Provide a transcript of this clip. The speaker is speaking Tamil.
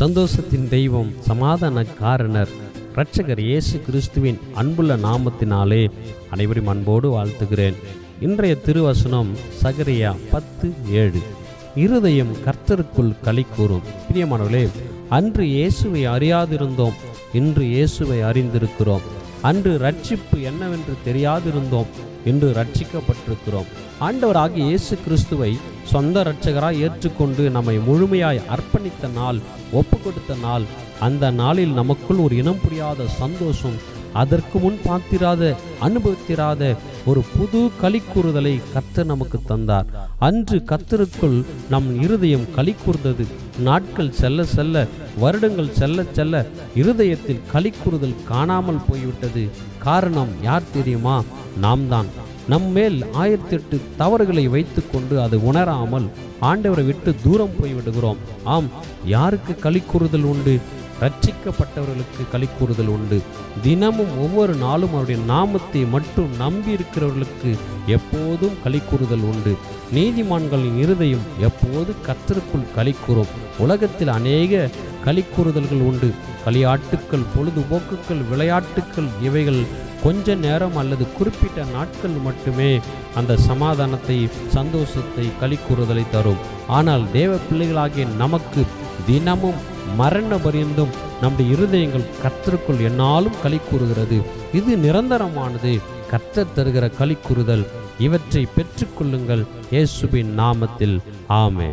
சந்தோஷத்தின் தெய்வம் சமாதான காரணர் இரட்சகர் இயேசு கிறிஸ்துவின் அன்புள்ள நாமத்தினாலே அனைவரும் அன்போடு வாழ்த்துகிறேன். இன்றைய திருவசனம் சகரியா பத்து ஏழு. இருதயம் கர்த்தருக்குள் களி கூறும். பிரியமானவர்களே அன்று இயேசுவை அறியாதிருந்தோம் இன்று இயேசுவை அறிந்திருக்கிறோம். அன்று ரட்சிப்பு என்னவென்று தெரியாதிருந்தோம் இன்று ரட்சிக்கப்பட்டிருக்கிறோம் ஆண்டவராகிய இயேசு கிறிஸ்துவை சொந்த இரட்சகராக ஏற்றுக்கொண்டு நம்மை முழுமையாய் அர்ப்பணித்த நாள் ஒப்பு கொடுத்த நாள். அந்த நாளில் நமக்குள் ஒரு இனம் புரியாத சந்தோஷம் அதற்கு முன் பார்த்திராத அனுபவித்திராத ஒரு புது களிக்குறுதலை கூறுதலை நமக்கு தந்தார். அன்று கத்தருக்குள் நம் இருதயம் களி கூர்ந்தது. நாட்கள் செல்ல செல்ல வருடங்கள் செல்ல செல்ல இருதயத்தில் களி கூறுதல் காணாமல் போய்விட்டது. காரணம் யார் தெரியுமா? நாம் தான். நம்மேல் ஆயிரத்தி எட்டு தவறுகளை வைத்துக்கொண்டு அது உணராமல் ஆண்டவரை விட்டு தூரம் போய்விடுகிறோம். ஆம் யாருக்கு களி கூறுதல் உண்டு? ரட்சிக்கப்பட்டவர்களுக்கு களி கூறுதல் உண்டு. தினமும் ஒவ்வொரு நாளும் அவருடைய நாமத்தை மட்டும் நம்பி இருக்கிறவர்களுக்கு எப்போதும் களி கூறுதல் உண்டு. நீதிமான்களின் இருதயம் எப்போது கத்தருக்குள் களி கூறும் உலகத்தில் அநேக களி கூறுதல்கள் உண்டு. களியாட்டுக்கள் பொழுதுபோக்குகள் விளையாட்டுக்கள் இவைகள் கொஞ்ச நேரம் அல்லது குறிப்பிட்ட நாட்கள் மட்டுமே அந்த சமாதானத்தை சந்தோஷத்தை களி கூறுதலை தரும். ஆனால் தேவ பிள்ளைகளாகிய நமக்கு தினமும் மரண பரியந்தும் நம்முடைய இருதயங்கள் கத்தருக்குள் என்னாலும் களி கூறுகிறது. இது நிரந்தரமானது. கற்ற தருகிற களி கூறுதல் இவற்றை பெற்றுக்கொள்ளுங்கள். இயேசுவின் நாமத்தில். ஆமே